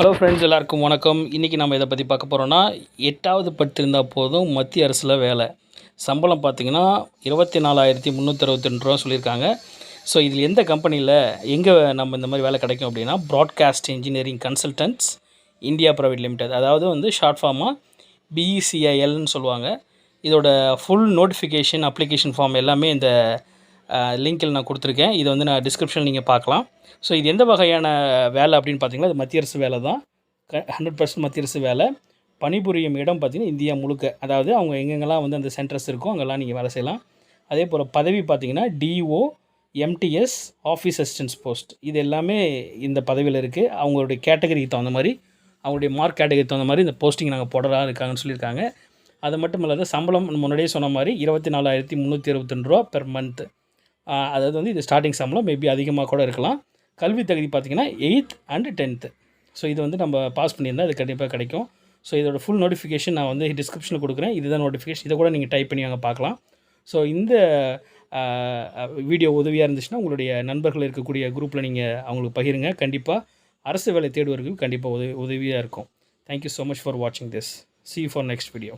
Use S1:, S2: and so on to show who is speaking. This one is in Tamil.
S1: ஹலோ ஃப்ரெண்ட்ஸ் எல்லாருக்கும் வணக்கம். இன்றைக்கி நம்ம இதை பற்றி பார்க்க போகிறோன்னா எட்டாவது பட்டிருந்தால் போதும் மத்திய அரசில் வேலை. சம்பளம் பார்த்தீங்கன்னா இருபத்தி நாலாயிரத்தி முந்நூற்றி அறுபத்தி ரெண்டு ரூபா சொல்லியிருக்காங்க. ஸோ இதில் எந்த கம்பெனியில் எங்கே நம்ம இந்த மாதிரி வேலை கிடைக்கும் அப்படின்னா broadcast engineering consultants India private limited அதாவது வந்து ஷார்ட் ஃபார்மாக பிஇசிஐஎல்னு சொல்லுவாங்க. இதோட ஃபுல் நோட்டிஃபிகேஷன் அப்ளிகேஷன் ஃபார்ம் எல்லாமே இந்த லிங்க்கில் நான் கொடுத்துருக்கேன். இதை வந்து நான் டிஸ்கிரிப்ஷனில் நீங்கள் பார்க்கலாம். ஸோ இது எந்த வகையான வேலை அப்படின்னு பார்த்தீங்கன்னா இது மத்திய அரசு வேலை தான். ஹண்ட்ரட் பர்சன்ட் மத்திய அரசு வேலை. பணிபுரியும் இடம் பார்த்திங்கன்னா இந்தியா முழுக்க. அதாவது அவங்க எங்கெங்கெல்லாம் வந்து அந்த சென்டர்ஸ் இருக்கோ அங்கெல்லாம் நீங்கள் வேலை செய்யலாம். அதே போல் பதவி பார்த்தீங்கன்னா DO MTS office assistance post இது எல்லாமே இந்த பதவியில் இருக்குது அவங்களுடைய கேட்டகரிக்கு தகுந்த மாதிரி அவங்களுடைய மார்க் கேட்டகரிக்கு தகுந்த மாதிரி இந்த போஸ்டிங் நாங்கள் போடுறதா இருக்காங்கன்னு சொல்லியிருக்காங்க. அது மட்டும் இல்லாத சம்பளம் முன்னாடியே சொன்ன மாதிரி இருபத்தி நாலாயிரத்தி முந்நூற்றி அறுபத்தி ரூபா பெர் மந்த் அதாவது வந்து இது ஸ்டார்டிங் சம்பளம் மேபி அதிகமாக கூட இருக்கலாம். கல்வி தகுதி பார்த்திங்கன்னா எயித் அண்டு டென்த்து ஸோ இது வந்து நம்ம பாஸ் பண்ணியிருந்தால் அது கண்டிப்பாக கிடைக்கும். ஸோ இதோட ஃபுல் நோட்டிஃபிகேஷன் நான் வந்து டிஸ்கிரிப்ஷனில் கொடுக்குறேன். இதுதான் நோட்டிஃபிகேஷன் இதை கூட நீங்கள் டைப் பண்ணி அங்கே பார்க்கலாம். ஸோ இந்த வீடியோ உதவியாக இருந்துச்சுன்னா உங்களுடைய நண்பர்கள் இருக்கக்கூடிய குரூப்பில் நீங்கள் அவங்களுக்கு பகிருங்க. கண்டிப்பாக அரசு வேலை தேடுவதற்கு கண்டிப்பாக உதவி உதவியாக இருக்கும். Thank you so much for வாட்சிங் this see for next video